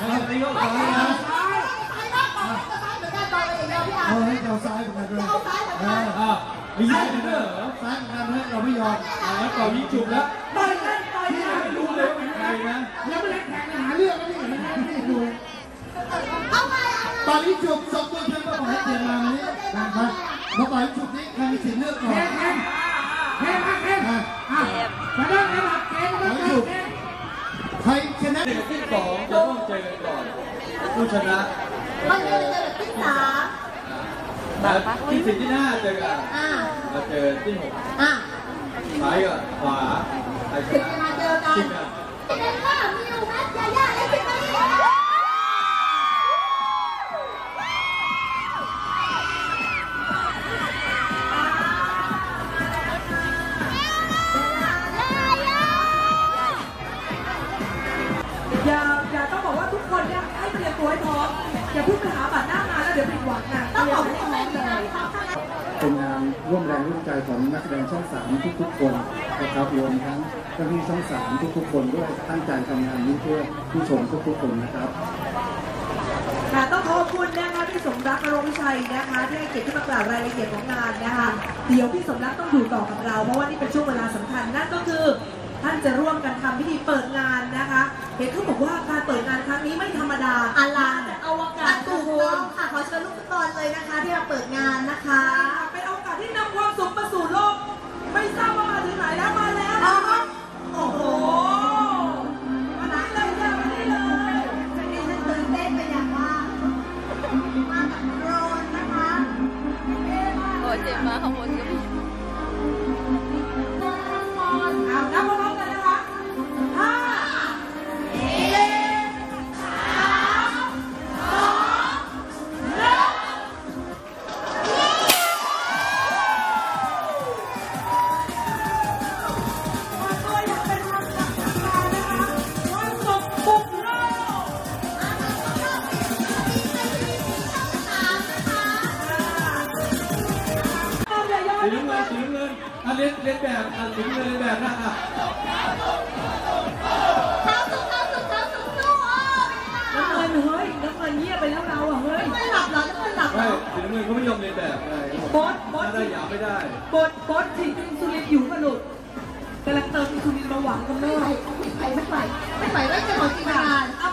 นะครับนายกขอให้นะซ้ายซ้ายมากกว่าซ้ายเหมือนกันเลยอย่างเดียวพี่อาเอาร์ให้เราซ้ายเหมือนกันด้วยเอาซ้ายเหมือนกันอ่าไม่ใช่เหรอซ้ายเหมือนกันให้เราไม่ยอมแล้วต่อยิงจุบแล้วต่อยกันต่อยกันไม่รู้เลยเป็นใครนะยังไม่ได้แข่งหาเรื่องแล้วนี่นไม่ได้ดูเอาไปเอาตอนนี้จุบส่งตัวแทนมาบอกให้เตรียมมาวันนี้นะครับมาต่อยจุบนี้ใครมีสิทธิ์เลือกก่อนแข่งแข่งแข่งมาแข่งอะอะมาเดินเลยครับเกมมาเดินเกมใครชนะเด็กที่สองจะต้อง เจอกันก่อนผู้ชนะมันจะเจอแบบที่สามแต่ที่สี่ที่ห้าเจอกันอ่ามาเจอที่หกอ่าซ้ายกับขวาใครชถึงนะจะมาเจอกันชิงกันเป็นไงบ้างมิวแมทยาย่าและ อย่าเพิ่งไปหาบัตรหน้างานแล้วเดี๋ยวผิดหวังนะต้องบอกให้พร้อมเลยเป็นงานร่วมแรงร่วมใจของนักแสดงช่องสามทุกๆคนนะครับรวมทั้งเจ้าหน้าที่ช่องสามทุกๆคนด้วยตั้งใจทำงานนี้เพื่อผู้ชมทุกๆคนนะครับค่ะต้องขอบคุณนะคะพี่สมรักอารมณ์วิชัยนะคะที่ให้เกียรติที่มากล่าวรายละเอียดของงานนะคะเดี๋ยวพี่สมรักต้องอยู่ต่อกับเรา เพราะว่านี่เป็นช่วงเวลาสำคัญนั่นก็คือ ท่านจะร่วมกันทำพิธีเปิดงานนะคะเห็นเขาบอกว่า นนะคะเป็นโอกาสที่นำความสุขมาสู่โลก ไม่ทราบว่ามาถึงไหนแล้วมาแล้วอ๋อโอ้โหมาได้เลยจ้ะมาได้เลยดิฉันตื่นเต้นเป็นอย่างมากมากับโดรนนะคะเท่มาก โอ้เจ็บมาข้างบนก็มีเน้เงินเล่นเล่นแบบอะสีน้ำเงินเล่นแบบนะอะเท้าสุดเท้าสุดเท้าสุดสู้อ้เป็นไงน้ำเงินเฮ้ยน้ำเงินเงียบไปแล้วเราอะเฮ้ยไม่หลับเหรอจะไม่หลับเหรไม่อสีน้ำเงินเขาไม่ยอมเล่นแบบไงบอสบอสถ้าได้หยาไม่ได้บดบดฉีดอินซูลินอยู่กระหลุดกำลังเติมอินซูลินมาหวังกันไม่เนาะไหวไม่ไหวไม่ไหวไม่ไหว